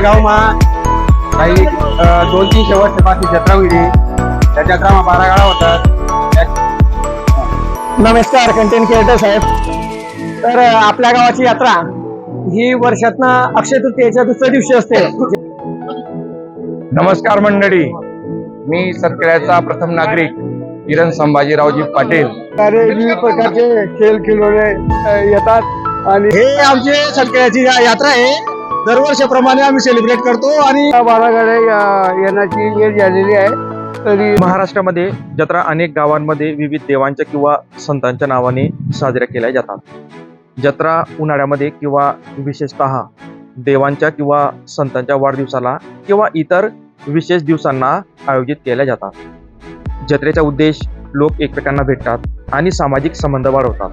गाव मा काही दोन तीनशे वर्षापासून जत्रा होईल त्या जत्रा बारा गाडा होतात नमस्कार कंटेंट क्रिएटर साहेब. तर आपल्या गावाची यात्रा ही वर्षातनं अक्षय तृतीयेच्या दुसऱ्या दिवशी असते. नमस्कार मंडळी. मी सतखेड्याचा प्रथम नागरिक किरण संभाजीरावजी पाटील. अरे विविध प्रकारचे खेळ अं, येतात. आणि हे आमची सटकऱ्याची यात्रा आहे. दरवर्षाप्रमाणे आम्ही सेलिब्रेट करतो आणि बारा येण्याची वेळ झालेली आहे. तरी महाराष्ट्रामध्ये जत्रा अनेक गावांमध्ये विविध देवांच्या किंवा संतांच्या नावाने साजऱ्या केल्या जातात. जत्रा उन्हाळ्यामध्ये किंवा विशेषतः देवांच्या किंवा संतांच्या वाढदिवसाला किंवा इतर विशेष दिवसांना आयोजित केल्या जातात. जत्रेचा उद्देश लोक एकमेकांना भेटतात आणि सामाजिक संबंध वाढवतात.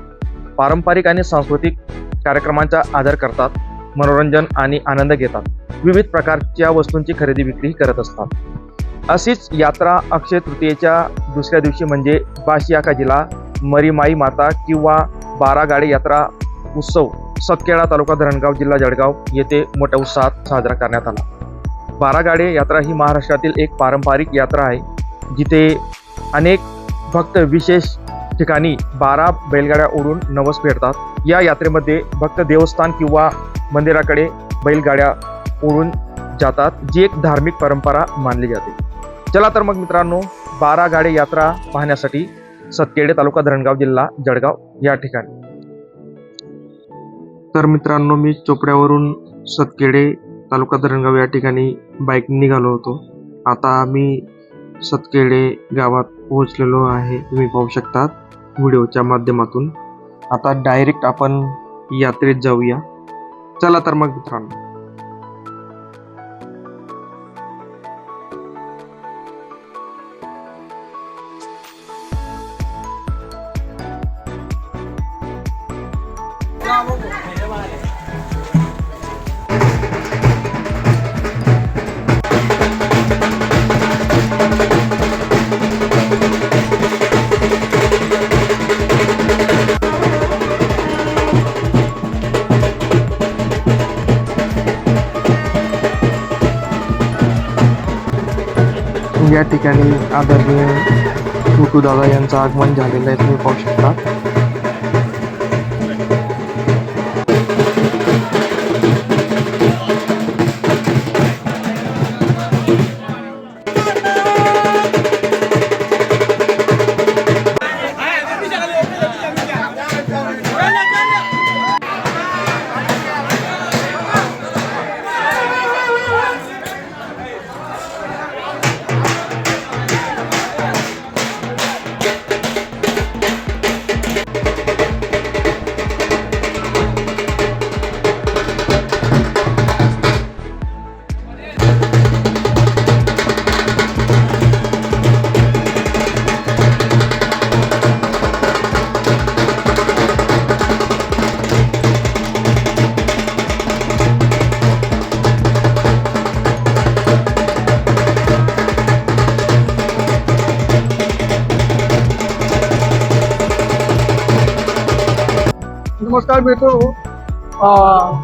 पारंपरिक आणि सांस्कृतिक कार्यक्रमांचा आदर करतात. मनोरंजन आणि आनंद घेतात. विविध प्रकारच्या वस्तूंची खरेदी विक्री करत असतात. अशीच यात्रा अक्षय तृतीयेच्या दुसऱ्या दिवशी म्हणजे बाशी जिल्हा मरीमाई माता किंवा बारागाडी यात्रा उत्सव सतखेडा तालुका धरणगाव जिल्हा जळगाव येथे मोठ्या उत्साहात साजरा करण्यात आला. बारागाडे यात्रा ही महाराष्ट्रातील एक पारंपरिक यात्रा आहे जिथे अनेक भक्त विशेष ठिकाणी बारा बैलगाड्या ओढून नवस फेडतात. या यात्रेमध्ये भक्त देवस्थान किंवा मंदिराकडे बैलगाड्या ओढून जातात जी एक धार्मिक परंपरा मानली जाते. चला तर मग मित्रांनो बारा गाडे यात्रा पाहण्यासाठी सतकेडे तालुका धरणगाव जिल्हा जळगाव या ठिकाणी. तर मित्रांनो मी चोपड्यावरून सतकेडे तालुका धरणगाव या ठिकाणी बाईक निघालो होतो. आता मी सतकेडे गावात पोहोचलेलो आहे. तुम्ही पाहू शकतात व्हिडिओच्या माध्यमातून. आता डायरेक्ट आपण यात्रेत जाऊया. चला तर मग मित्रांनो. टुटू आगमन झालेलं आहे तुम्ही पाहू शकता.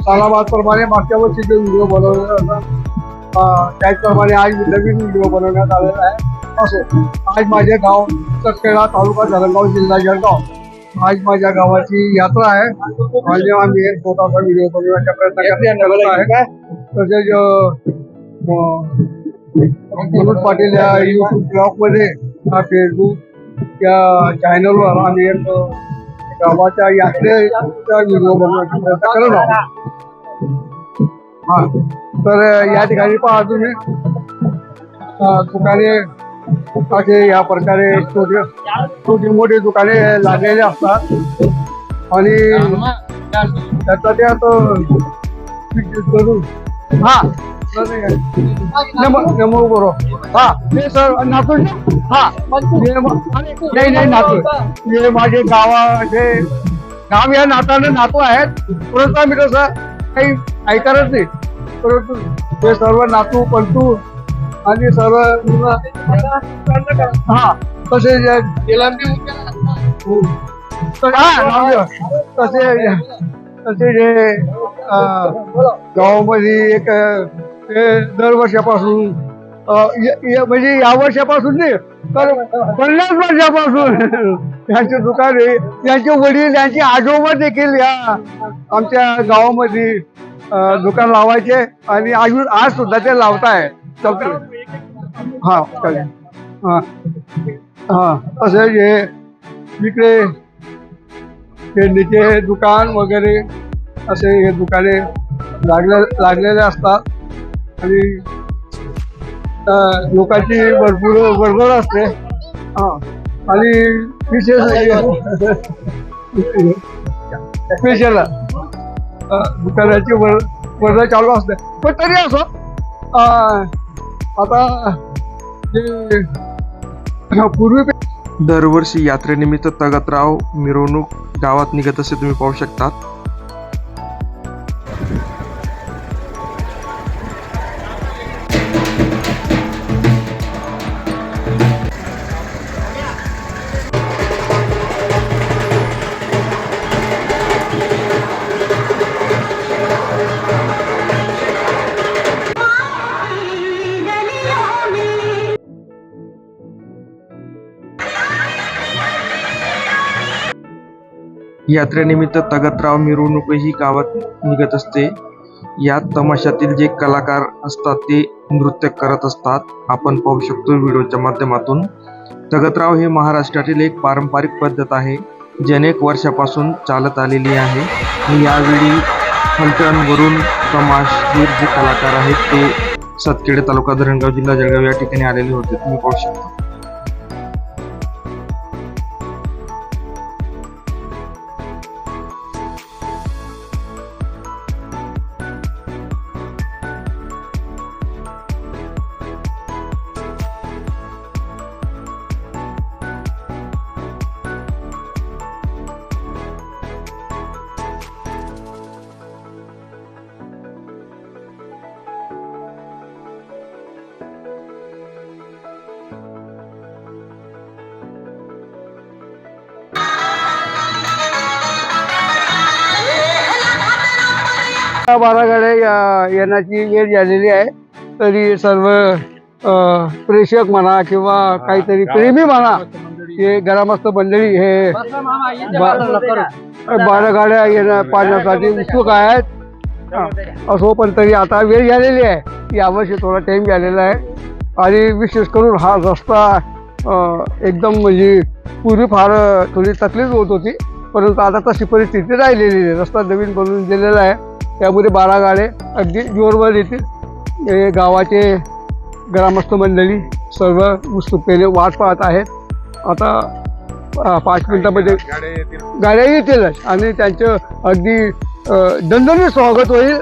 प्रमाणे मागच्या वर्षी जे व्हिडिओ बनवलेला होता त्याचप्रमाणे आज नवीन व्हिडिओ बनवण्यात आलेला आहे. असो आज माझे गाव सटकेडा तालुका धरणगाव जिल्हा जळगाव. आज माझ्या गावाची यात्रा आहे. आणि आम्ही एक छोटासा व्हिडिओ बनवण्याचा प्रयत्न करत आहे. तसेच मनोज पाटील या युट्यूब ब्लॉगमध्ये हा फेसबुक या चॅनलवर आम्ही एक गावाच्या यात्रेचा व्हिडिओ करत आहोत हा. तर या ठिकाणी पहा तुम्ही. दुकाने असे या प्रकारे छोटे छोटी मोठी दुकाने लागलेली असतात. आणि त्याचा त्यात करून हा. नमो नमो हा ते सर नातू हा. नाही नाही नातू. हे माझे गावाचे गाव या नातानं नातू आहेत. परंतु आम्ही कसं काही ऐकतच नाही. परंतु ते सर्व नातू पंतू आणि सर्व हा तसे तसे तसे जे गावामध्ये एक ते दरवर्षापासून म्हणजे या वर्षापासून नाही तर पन्नास वर्षापासून. यांचे दुकान आहे यांचे वडील यांचे आजोबा देखील या आमच्या गावामध्ये दुकान लावायचे आणि अजून आज सुद्धा ते लावताय. चालतं हा हा. हा असं हे इकडे पेंडीचे दुकान वगैरे असे हे दुकाने लागले लागलेले असतात. आणि लोकांची भरपूर भरभर असते. हा. आणि विशेष स्पेशल दुकानाची वर वर्ग चालू असते. पण तरी असो आता पूर्वी दरवर्षी यात्रेनिमित्त तगतराव मिरवणूक गावात निघत असे तुम्ही पाहू शकतात. यात्रेनिमित्त तगतराव मिरवणूकही गावात निघत असते. या तमाशातील जे कलाकार असतात ते नृत्य करत असतात. आपण पाहू शकतो व्हिडिओच्या माध्यमातून. तगतराव हे महाराष्ट्रातील एक पारंपरिक पद्धत आहे जी अनेक वर्षापासून चालत आलेली आहे. आणि यावेळी फलटणवरून तमाशगीर जे कलाकार आहेत ते सातखेडे तालुका धरणगाव जिल्हा जळगाव या ठिकाणी आलेले होते. तुम्ही पाहू शकता. बारा गाड्या या- येण्याची वेळ झालेली आहे. तरी सर्व प्रेक्षक म्हणा किंवा काहीतरी प्रेमी म्हणा हे ग्रामस्थ मंडळी हे बारा गाड्या येण्या पाहण्यासाठी उत्सुक आहेत. असो पण तरी आता वेळ झालेली आहे. यावर्षी थोडा टाइम झालेला आहे. आणि विशेष करून हा रस्ता एकदम म्हणजे पूर्वी फार थोडी तकलीफ होत होती. परंतु आता तशी परिस्थिती राहिलेली आहे. रस्ता नवीन बनवून दिलेला आहे. त्यामध्ये बारा गाडे अगदी जोरवर येतील हे गावाचे ग्रामस्थ मंडळी सर्व उत्सुकतेने वाट पाहत आहेत. आता पाच मिनिटामध्ये गाड्या येतील आणि त्यांचं अगदी दणदणीत स्वागत होईल.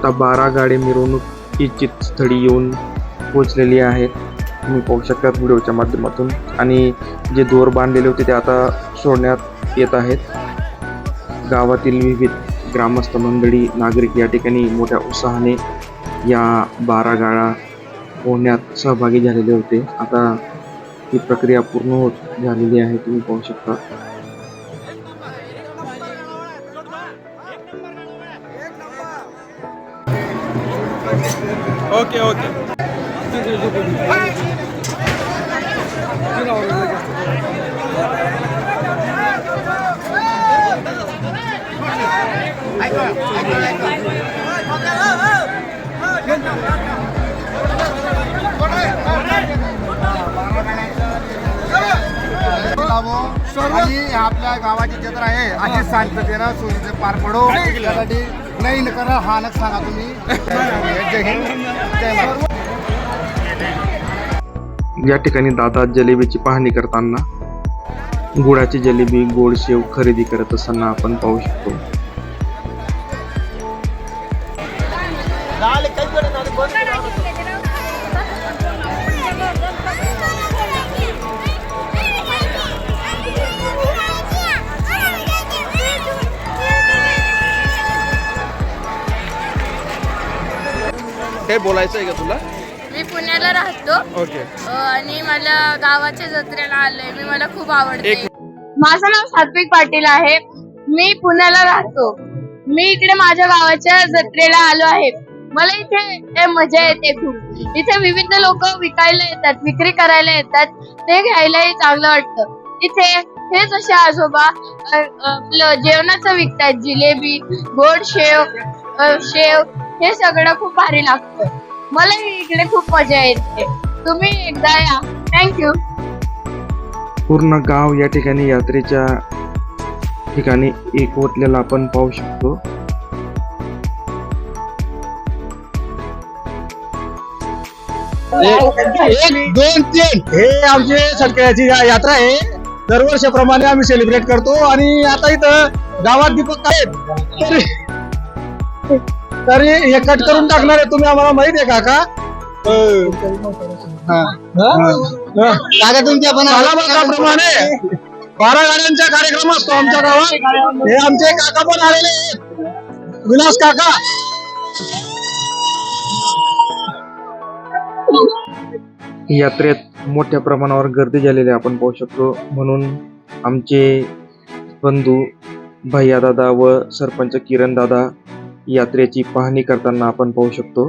आता बारा गाडी मिरवणूक इच्छित स्थळी येऊन पोहोचलेली आहेत. तुम्ही पाहू शकता व्हिडिओच्या माध्यमातून. आणि जे दोर बांधलेले होते ते आता सोडण्यात येत आहेत. गावातील विविध ग्रामस्थ मंडळी नागरिक या ठिकाणी मोठ्या उत्साहाने या बारा गाळा पोहण्यात सहभागी झालेले होते. आता ही प्रक्रिया पूर्ण होत झालेली आहे. तुम्ही पाहू शकता. ओके ओके आणि आपल्या गावाची जत्रा आहे. अशी शांततेनं सुरक्षित पार पडो. त्यासाठी नाही करा हा नक सांगा तुम्ही. जय हिंद. जय महाराष्ट्र या ठिकाणी दादा जलेबीची पाहणी करताना गुळाची जलेबी गोड शेव खरेदी करत असताना आपण पाहू शकतो. काही बोलायचं आहे का तुला? मी पुण्याला राहतो. ओके अ, आणि मला गावाच्या जत्रेला आलोय. मी मला खूप आवडते. एक- माझं नाव सात्विक पाटील आहे. मी पुण्याला राहतो. मी इकडे माझ्या गावाच्या जत्रेला आलो आहे. मला इथे ए, मजा येते खूप. इथे विविध लोक विकायला येतात विक्री करायला येतात. ते घ्यायलाही चांगलं वाटतं. इथे हेच असे आजोबा अ, आपलं जेवणाचं विकतात. जिलेबी गोड शेव शेव हे सगळं खूप भारी लागतं. मला इकडे खूप मजा येते. तुम्ही एकदा या. थँक्यू पूर्ण गाव या ठिकाणी यात्रेच्या ठिकाणी एकवटलेला आपण पाहू शकतो. एक दोन तीन. हे आमची सटकऱ्याची या- यात्रा आहे. दरवर्षीप्रमाणे आम्ही सेलिब्रेट करतो आणि आता इथं गावात दीपक आहेत. तरी हे कट करून टाकणार आहे तुम्ही आम्हाला माहीत आहे काका. काका तुमच्या पण प्रमाणे. बारा गाड्यांचा कार्यक्रम असतो आमच्या गावात. हे आमचे काका पण आलेले आहेत. विलास काका. यात्रेत मोठ्या प्रमाणावर गर्दी झालेली आपण पाहू शकतो. म्हणून आमचे बंधू भैया दादा व सरपंच किरण दादा यात्रेची पाहणी करताना आपण पाहू शकतो.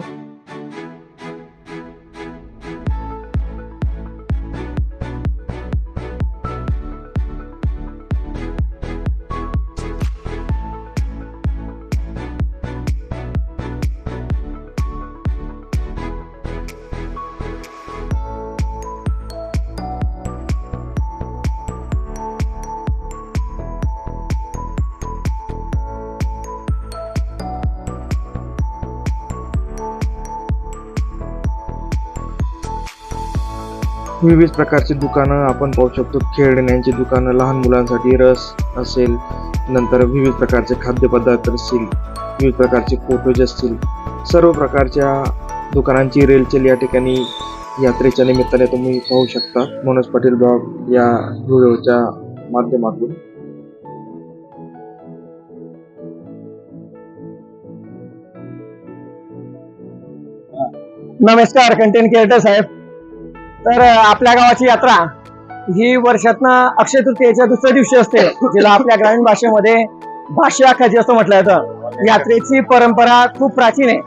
विविध प्रकारची दुकानं आपण पाहू शकतो. खेळण्यांची दुकानं लहान मुलांसाठी रस असेल नंतर विविध प्रकारचे खाद्यपदार्थ असतील विविध प्रकारचे फोटोज असतील. सर्व प्रकारच्या दुकानांची रेलचेल या ठिकाणी यात्रेच्या निमित्ताने तुम्ही पाहू शकता. मनोज पाटील ब्लॉग या व्हिडिओच्या माध्यमातून. नमस्कार कंटेंट क्रिएटर साहेब. तर आपल्या गावाची यात्रा ही वर्षातनं अक्षय तृतीयेच्या दुसऱ्या दिवशी असते जिला आपल्या ग्रामीण भाषेमध्ये भाषा आखाची असं म्हटलं जातं. यात्रेची परंपरा खूप प्राचीन आहे.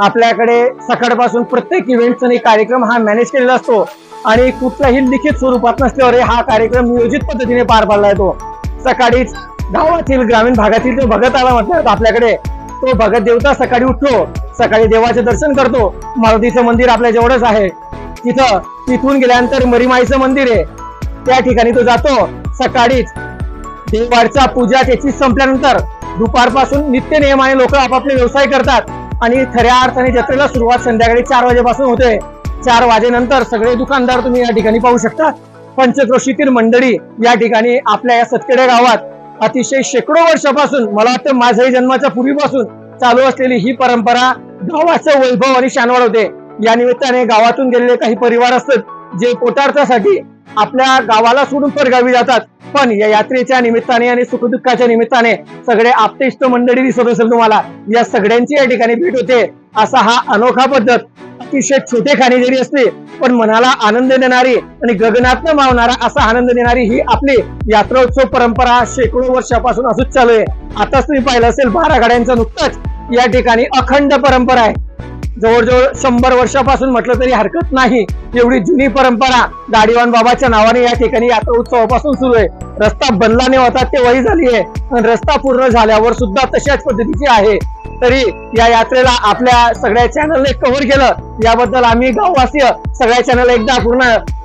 आपल्याकडे सकाळपासून प्रत्येक इव्हेंटचा आणि कार्यक्रम हा मॅनेज केलेला असतो आणि कुठल्याही लिखित स्वरूपात नसल्यावर हा कार्यक्रम नियोजित पद्धतीने पार पाडला येतो सकाळीच गावातील ग्रामीण भागातील जो भगत आला म्हटलं आपल्याकडे तो भगत देवता सकाळी उठतो सकाळी देवाचे दर्शन करतो. मारुतीचं मंदिर आपल्या जवळच आहे. तिथं तिथून गेल्यानंतर मरीमाईचं मंदिर आहे. त्या ठिकाणी तो जातो. सकाळीच देवाचा पूजा त्याची संपल्यानंतर दुपारपासून नित्य नियमाने लोक आपापले व्यवसाय करतात आणि खऱ्या अर्थाने जत्रेला सुरुवात संध्याकाळी चार वाजेपासून होते. चार वाजेनंतर सगळे दुकानदार तुम्ही या ठिकाणी पाहू शकता. पंचक्रोशीतील मंडळी या ठिकाणी आपल्या या सतखेडे गावात अतिशय शेकडो वर्षापासून मला वाटतं माझ्याही जन्माच्या पूर्वीपासून चालू असलेली ही परंपरा गावाचं वैभव आणि शान वाढवते या निमित्ताने गावातून गेलेले काही परिवार असतात जे पोटार्थासाठी आपल्या गावाला सोडून परगावी जातात. पण या यात्रेच्या निमित्ताने आणि सुखदुःखाच्या निमित्ताने सगळे आपतेष्ट मंडळी दिसत असेल तुम्हाला. या सगळ्यांची या ठिकाणी भेट होते असा हा अनोखा पद्धत. अतिशय छोटे खाणे जरी असते पण मनाला आनंद देणारी आणि गगनात मावणारा असा आनंद देणारी ही आपली यात्रोत्सव परंपरा शेकडो वर्षापासून असूच चालू आहे. आताच तुम्ही पाहिलं असेल बारा गाड्यांचा नुकताच या ठिकाणी अखंड परंपरा आहे. जवळजवळ शंभर वर्षापासून म्हटलं तरी हरकत नाही. एवढी जुनी परंपरा दाढीवान बाबाच्या नावाने या ठिकाणी यात्रा उत्सवापासून सुरू आहे. रस्ता बनला नाही होता तेव्हाही झाली आहे. पण रस्ता पूर्ण झाल्यावर सुद्धा तशाच पद्धतीची आहे. तरी या यात्रेला आपल्या सगळ्या चॅनलने कव्हर केलं. याबद्दल आम्ही गाववासीय सगळ्या चॅनल एकदा पूर्ण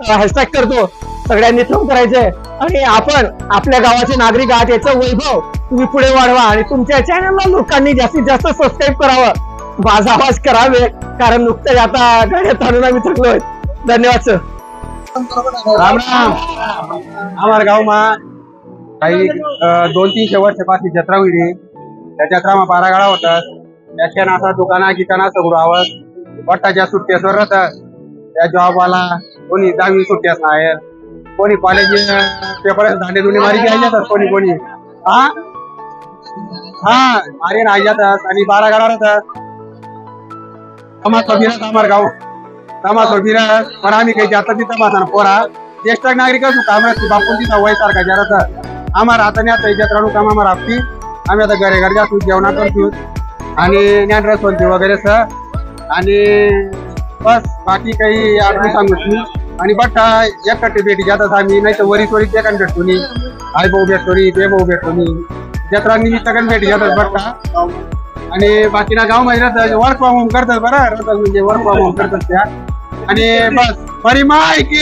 हॅशटॅग करतो. सगळ्यांनी थंब करायचंय आणि आपण आपल्या गावाचे नागरिक आहात याचं वैभव तुम्ही पुढे वाढवा आणि तुमच्या चॅनलला लोकांनी जास्तीत जास्त सबस्क्राईब करावं. माझा आवाज करावे कारण नुकतंच आता गाड्यात आणून आम्ही थकलोय धन्यवाद सर राम राम. आम्हाला गावમાં काही दोन तीनशे वर्षापासून जत्रा होईल. त्या जत्रा मा बारा गाळा होतात. त्याच्या नासा दुकाना गिकाना सगळं आवड. वट्टाच्या सुट्ट्यासवर राहतात. त्या जॉबवाला कोणी दहावी सुट्ट्यास नाही कोणी कॉलेज पेपर धांडे धुणे मारी घ्यायला जातात कोणी कोणी. हा? हा मारे नाही जातात आणि बारा गाळा राहतात. आम्हाला गाव. तमास वगैरे पण आम्ही काही जाता तिथं माता पोरा. ज्येष्ठ नागरिक असू तिथं वय सारखा जरा आम्हाला आता नाही आता जत्राणू काम आम्हाला आपली आम्ही आता घरे घरी जातो जेवणा करतो आणि ज्ञानरस बोलतो वगैरे सर. आणि बस बाकी काही आठवण सांगू मी आणि बट्टा एकटे भेटी जातात आम्ही. नाही तर वरीच वरीच एकान भेटतो आई भाऊ भेटतो ते भाऊ भेटतो जत्रा निमित्त भेटी जातात बट्टा. आणि बाकीना गावमध्ये वर्क फ्रॉम होम करतात बरं म्हणजे वर्क फ्रॉम होम करतात त्या आणि बस बरी माहिती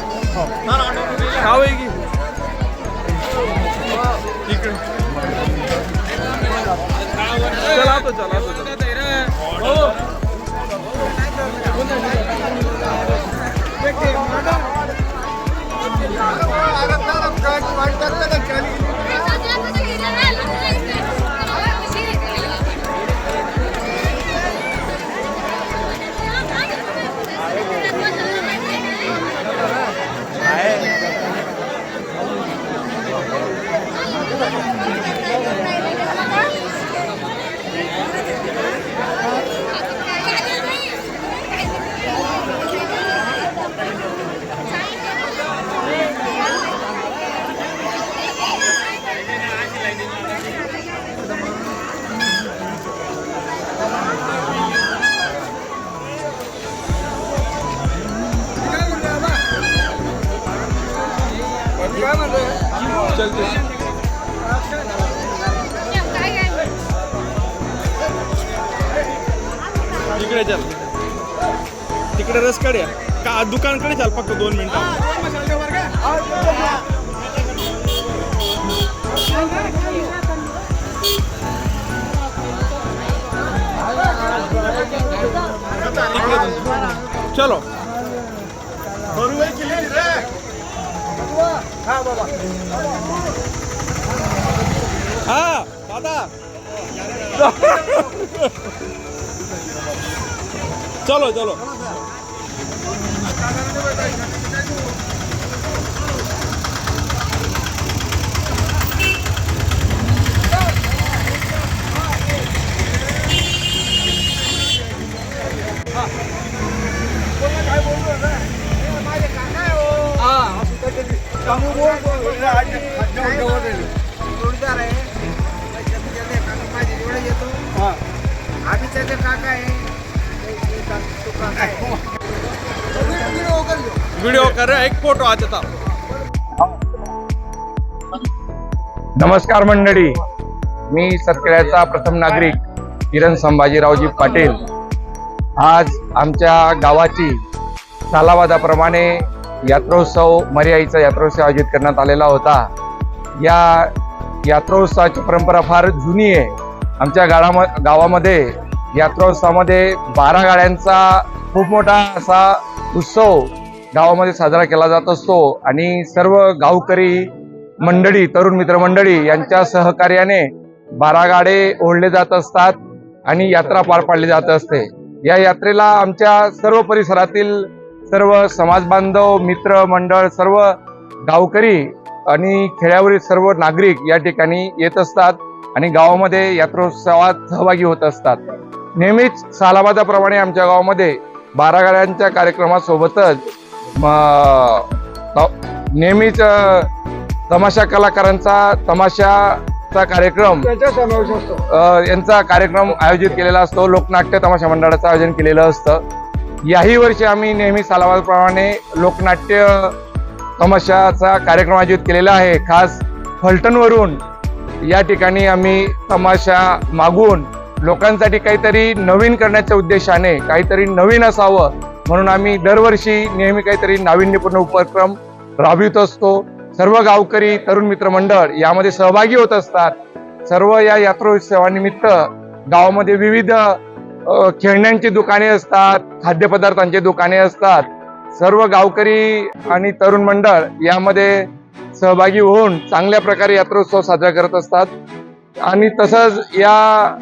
भर खावेगी। इकडे। चला तो चला तो चला। फक्त दोन मिनिटं इकडे चलो हा दादा चलो चलो जोडीदार आहे येतो आम्ही काका आहे व्हिडिओ कर एक फोटो आज नमस्कार मंडळी. मी सतखेड्याचा प्रथम नागरिक किरण संभाजीरावजी पाटील. आज आमच्या गावाची सालावादाप्रमाणे यात्रोत्सव मर्याईचा यात्रोत्सव आयोजित करण्यात आलेला होता. या यात्रोत्सवाची परंपरा फार जुनी आहे. आमच्या गाळाम गावामध्ये यात्रोत्सवामध्ये बारा गाड्यांचा खूप मोठा असा उत्सव गावामध्ये साजरा केला जात असतो आणि सर्व गावकरी मंडळी तरुण मित्र मंडळी यांच्या सहकार्याने बारा गाडे ओढले जात असतात आणि यात्रा पार पाडली जात असते. या यात्रेला आमच्या सर्व परिसरातील सर्व समाज बांधव मित्र मंडळ सर्व गावकरी आणि खेड्यावरील सर्व नागरिक या ठिकाणी येत असतात आणि गावामध्ये यात्रोत्सवात सहभागी होत असतात. नेहमीच सालाबादाप्रमाणे आमच्या गावामध्ये बारा गाड्यांच्या कार्यक्रमासोबतच नेहमीच तमाशा कलाकारांचा तमाशाचा कार्यक्रम यांचा कार्यक्रम आयोजित केलेला असतो. लोकनाट्य तमाशा मंडळाचं आयोजन केलेलं असतं. याही वर्षी आम्ही नेहमी सालाबादप्रमाणे लोकनाट्य तमाशाचा कार्यक्रम आयोजित केलेला आहे. खास फलटणवरून या ठिकाणी आम्ही तमाशा मागून लोकांसाठी काहीतरी नवीन करण्याच्या उद्देशाने काहीतरी नवीन असावं म्हणून आम्ही दरवर्षी नेहमी काहीतरी नाविन्यपूर्ण उपक्रम राबवित असतो. सर्व गावकरी तरुण मित्रमंडळ यामध्ये सहभागी होत असतात. सर्व या यात्रोत्सवानिमित्त गावामध्ये विविध खेळण्यांची दुकाने असतात खाद्यपदार्थांची दुकाने असतात. सर्व गावकरी आणि तरुण मंडळ यामध्ये सहभागी होऊन चांगल्या प्रकारे यात्रोत्सव साजरा करत असतात. आणि तसंच या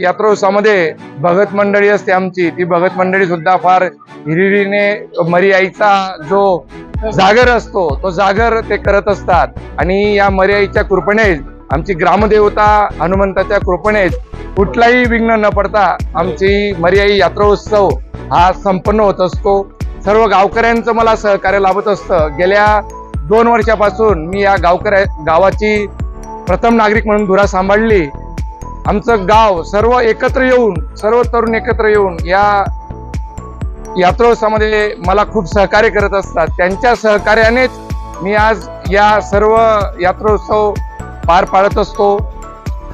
यात्रोत्सवामध्ये भगत मंडळी असते आमची. ती भगत मंडळी सुद्धा फार हिरिरीने मर्याईचा जो जागर असतो तो जागर ते करत असतात. आणि या मर्याईच्या कृपणेच आमची ग्रामदेवता हनुमंताच्या कृपणे कुठलाही विघ्न न पडता आमची मर्याई यात्रोत्सव हा संपन्न होत असतो. सर्व गावकऱ्यांचं मला सहकार्य लाभत असतं. गेल्या दोन वर्षापासून मी या गावकऱ्या गावाची प्रथम नागरिक म्हणून धुरा सांभाळली. आमचं गाव सर्व एकत्र येऊन सर्व तरुण एकत्र येऊन या यात्रोत्सवामध्ये मला खूप सहकार्य करत असतात. त्यांच्या सहकार्यानेच मी आज या सर्व यात्रोत्सव पार पाडत असतो.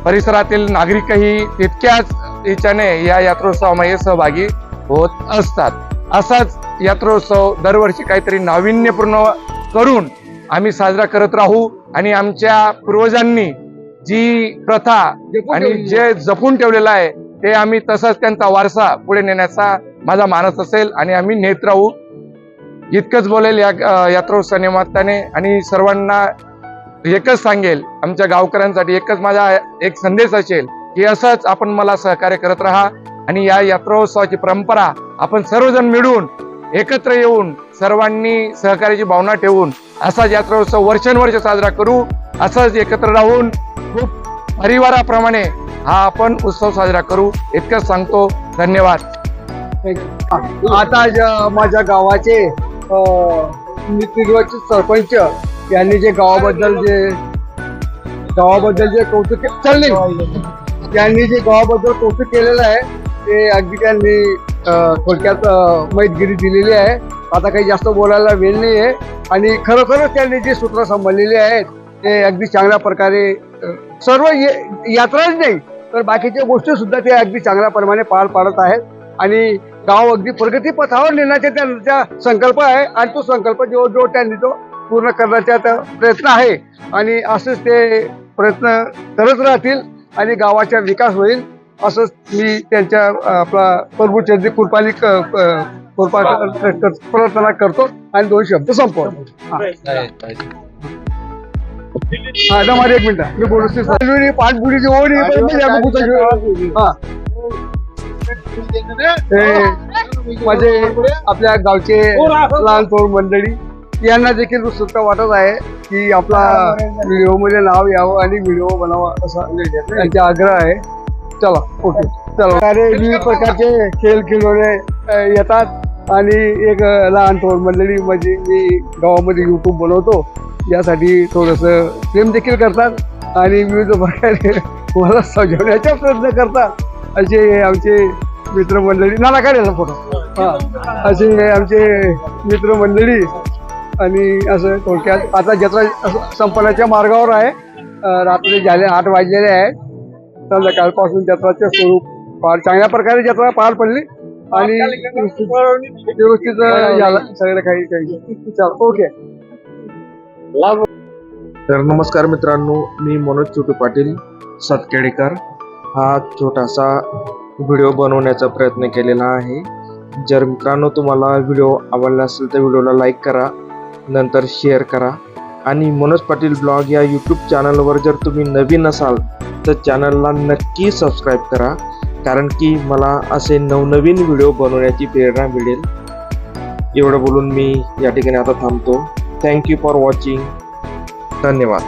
परिसरातील नागरिकही तितक्याच याच्याने या यात्रोत्सवामध्ये सहभागी होत असतात. असाच यात्रोत्सव दरवर्षी काहीतरी नाविन्यपूर्ण करून आम्ही साजरा करत राहू आणि आमच्या पूर्वजांनी जी प्रथा आणि जे जपून ठेवलेलं आहे ते आम्ही तसंच त्यांचा वारसा पुढे नेण्याचा माझा मानस असेल आणि आम्ही नेत राहू. इतकंच बोलेल या यात्रोत्सव निमित्ताने आणि सर्वांना एकच सांगेल आमच्या गावकऱ्यांसाठी एकच माझा एक संदेश असेल की असंच आपण मला सहकार्य करत राहा आणि या यात्रोत्सवाची परंपरा आपण सर्वजण मिळून एकत्र येऊन सर्वांनी सहकार्याची भावना ठेवून असाच यात्रोत्सव वर्षानुवर्ष साजरा करू असंच एकत्र राहून खूप परिवाराप्रमाणे हा आपण उत्सव साजरा करू इतकंच सांगतो धन्यवाद. आता माझ्या गावाचे अं, सरपंच त्यांनी जे गावाबद्दल जे गावाबद्दल जे कौतुक चालले त्यांनी जे गावाबद्दल कौतुक केलेलं आहे ते अगदी त्यांनी थोडक्यात अं, दिलेली आहे. आता काही जास्त बोलायला वेळ नाही आहे आणि खरोखरच त्यांनी जे सूत्र सांभाळलेली आहेत ते अगदी चांगल्या प्रकारे सर्व यात्राच नाही तर बाकीच्या गोष्टी सुद्धा ते अगदी चांगल्या प्रमाणे पार पाडत आहेत. आणि गाव अगदी प्रगतीपथावर नेण्याचा त्यांचा संकल्प आहे. आणि तो संकल्प जो जो त्यांनी तो पूर्ण करण्याचा प्रयत्न आहे. आणि असंच ते प्रयत्न करत राहतील आणि गावाचा विकास होईल असंच मी त्यांच्या आपला प्रभू चंद्री कृपाली प्रार्थना करतो आणि दोन शब्द संपवतो. हा. हा एक मिनिट. मी बोलतो पाठपुरीची ओढ आहे, पण मी या बुकुचा- हा. हे माझे आपल्या गावचे लहान थोर मंडळी. यांना देखील उत्सुकता वाटत आहे की आपला व्हिडिओमध्ये नाव यावं आणि व्हिडिओ बनावा असा त्यांचा आग्रह आहे. चला ओके. चला. अरे विविध प्रकारचे खेळ खिलवणे येतात. आणि एक लहान थोर मंडळी म्हणजे मी गावामध्ये युट्यूब बनवतो. यासाठी थोडंसं प्रेम देखील करतात आणि विविध प्रकारे मला सजवण्याचा प्रयत्न करतात. असे आमचे मित्रमंडळी नाना काढायला फोटो हा. असे आमचे मित्रमंडळी आणि असं थोडक्यात आता जत्रा असं संपण्याच्या मार्गावर आहे. रात्री झाले आठ वाजलेले आहेत. संध्याकाळपासून जत्राचे स्वरूप फार चांगल्या प्रकारे जत्रा पार पडली आणि व्यवस्थित झालं सगळं काही काही. चल ओके. तर नमस्कार मित्रांनो मी मनोज छोटू पाटील सतकेडेकर. हा छोटासा व्हिडिओ बनवण्याचा प्रयत्न केलेला आहे. जर मित्रांनो तुम्हाला व्हिडिओ आवडला असेल तर व्हिडिओला लाईक करा. नंतर शेअर करा. आणि मनोज पाटील ब्लॉग या यूट्यूब चॅनलवर जर तुम्ही नवीन असाल तर चॅनलला नक्की सबस्क्राईब करा. कारण की मला असे नवनवीन व्हिडिओ बनवण्याची प्रेरणा मिळेल. एवढं बोलून मी या ठिकाणी आता थांबतो. थँक्यू फॉर वॉचिंग धन्यवाद.